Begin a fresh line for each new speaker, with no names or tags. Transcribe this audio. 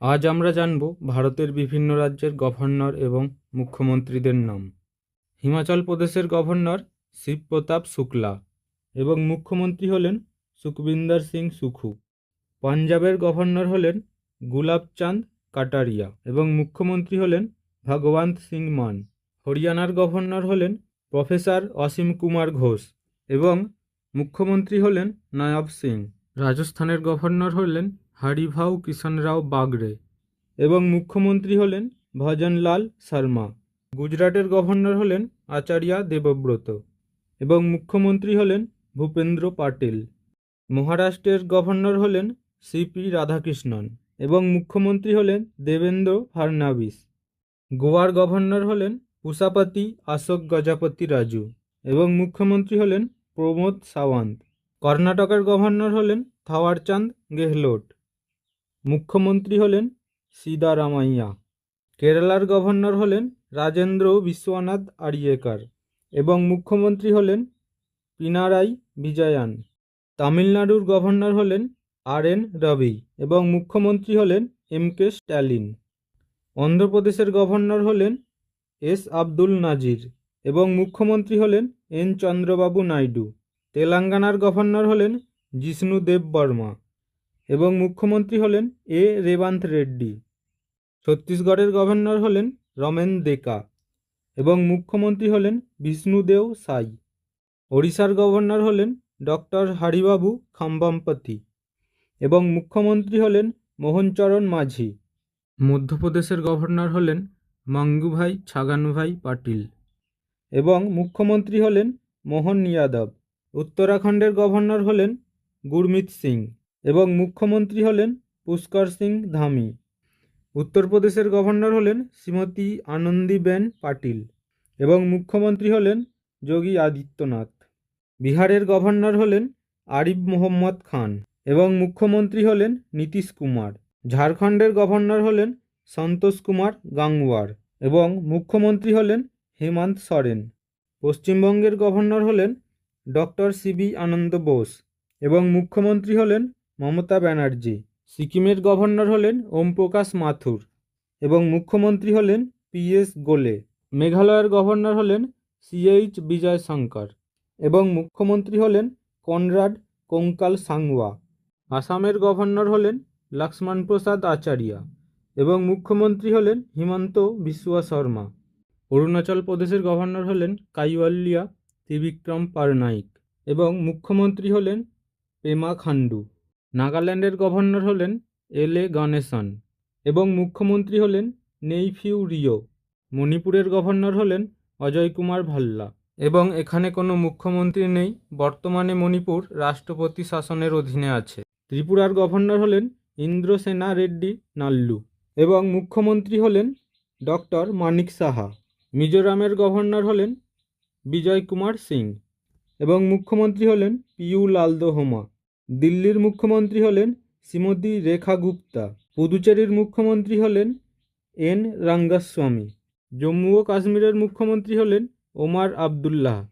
আজ আমরা জানব ভারতের বিভিন্ন রাজ্যের গভর্নর এবং মুখ্যমন্ত্রীদের নাম। হিমাচল প্রদেশের গভর্নর শিবপ্রতাপ শুক্লা এবং মুখ্যমন্ত্রী হলেন সুখবিন্দর সিং সুখু। পাঞ্জাবের গভর্নর হলেন গুলাবচাঁদ কাটারিয়া এবং মুখ্যমন্ত্রী হলেন ভগবন্ত সিং মান। হরিয়ানার গভর্নর হলেন প্রফেসর অসীম কুমার ঘোষ এবং মুখ্যমন্ত্রী হলেন নায়াব সিং। রাজস্থানের গভর্নর হলেন হরিভাউ কিষণরাও বাগড়ে এবং মুখ্যমন্ত্রী হলেন ভজনলাল শর্মা। গুজরাটের গভর্নর হলেন আচার্য দেবব্রত এবং মুখ্যমন্ত্রী হলেন ভূপেন্দ্র পাটিল। মহারাষ্ট্রের গভর্নর হলেন সিপি রাধাকৃষ্ণন এবং মুখ্যমন্ত্রী হলেন দেবেন্দ্র ফাড়নাবিস। গোয়ার গভর্নর হলেন পুষাপতি অশোক গজাপতি রাজু এবং মুখ্যমন্ত্রী হলেন প্রমোদ সাওয়ান্ত। কর্ণাটকের গভর্নর হলেন থাওয়ারচাঁদ গেহলোট মুখ্যমন্ত্রী হলেন সিদারামাইয়া কেরালার গভর্নর হলেন রাজেন্দ্র বিশ্বনাথ আরিয়েকার এবং মুখ্যমন্ত্রী হলেন পিনারাই বিজয়ান। তামিলনাড়ুর গভর্নর হলেন আর এন রবি এবং মুখ্যমন্ত্রী হলেন এম কে স্ট্যালিন। অন্ধ্রপ্রদেশের গভর্নর হলেন এস আব্দুল নাজির এবং মুখ্যমন্ত্রী হলেন এন চন্দ্রবাবু নাইডু। তেলেঙ্গানার গভর্নর হলেন জিষ্ণু দেব বর্মা। এবং মুখ্যমন্ত্রী হলেন এ. রেবান্ত রেড্ডি। ছত্তিশগড়ের গভর্নর হলেন রমেন দেকা এবং মুখ্যমন্ত্রী হলেন বিষ্ণুদেও সাই। ওড়িশার গভর্নর হলেন ডক্টর হরিবাবু খাম্বাম্পতি এবং মুখ্যমন্ত্রী হলেন মোহনচরণ মাঝি। মধ্যপ্রদেশের গভর্নর হলেন মাঙ্গুভাই ছাগানভাই পাটিল এবং মুখ্যমন্ত্রী হলেন মোহন যাদব উত্তরাখণ্ডের গভর্নর হলেন গুরমিত সিং। এবং মুখ্যমন্ত্রী হলেন পুষ্কর সিং ধামি। উত্তরপ্রদেশের গভর্নর হলেন শ্রীমতী আনন্দীবেন পাটিল এবং মুখ্যমন্ত্রী হলেন যোগী আদিত্যনাথ। বিহারের গভর্নর হলেন আরিফ মোহাম্মদ খান এবং মুখ্যমন্ত্রী হলেন নীতিশ কুমার। ঝাড়খণ্ডের গভর্নর হলেন সন্তোষ কুমার গাংওয়ার এবং মুখ্যমন্ত্রী হলেন হেমন্ত সরেন। পশ্চিমবঙ্গের গভর্নর হলেন ডক্টর সিবি আনন্দ বোস এবং মুখ্যমন্ত্রী হলেন মমতা ব্যানার্জি। সিকিমের গভর্নর হলেন ওমপ্রকাশ মাথুর এবং মুখ্যমন্ত্রী হলেন পি এস গোলে। মেঘালয়ের গভর্নর হলেন সিএইচ বিজয় শঙ্কর এবং মুখ্যমন্ত্রী হলেন কনরাড কঙ্কাল সাংওয়া। আসামের গভর্নর হলেন লক্ষ্মণ প্রসাদ আচার্য এবং মুখ্যমন্ত্রী হলেন হিমন্ত বিশ্ব শর্মা। অরুণাচল প্রদেশের গভর্নর হলেন কাইওয়াল্লিয়া ত্রিবিক্রম পারনাইক এবং মুখ্যমন্ত্রী হলেন পেমা খান্ডু নাগাল্যান্ডের গভর্নর হলেন এল এ গণেশন এবং মুখ্যমন্ত্রী হলেন নেইফিউ রিও। মণিপুরের গভর্নর হলেন অজয় কুমার ভাল্লা। এবং এখানে কোনো মুখ্যমন্ত্রী নেই, বর্তমানে মণিপুর রাষ্ট্রপতি শাসনের অধীনে আছে। ত্রিপুরার গভর্নর হলেন ইন্দ্রসেনা রেড্ডি নাল্লু এবং মুখ্যমন্ত্রী হলেন ডক্টর মানিক সাহা। মিজোরামের গভর্নর হলেন বিজয় কুমার সিং এবং মুখ্যমন্ত্রী হলেন পিউ লালদোহমা দিল্লির মুখ্যমন্ত্রী হলেন শ্রীমতী রেখা গুপ্তা। পুদুচেরির মুখ্যমন্ত্রী হলেন এন রাঙ্গাস্বামী। জম্মু ও কাশ্মীরের মুখ্যমন্ত্রী হলেন ওমার আবদুল্লাহ।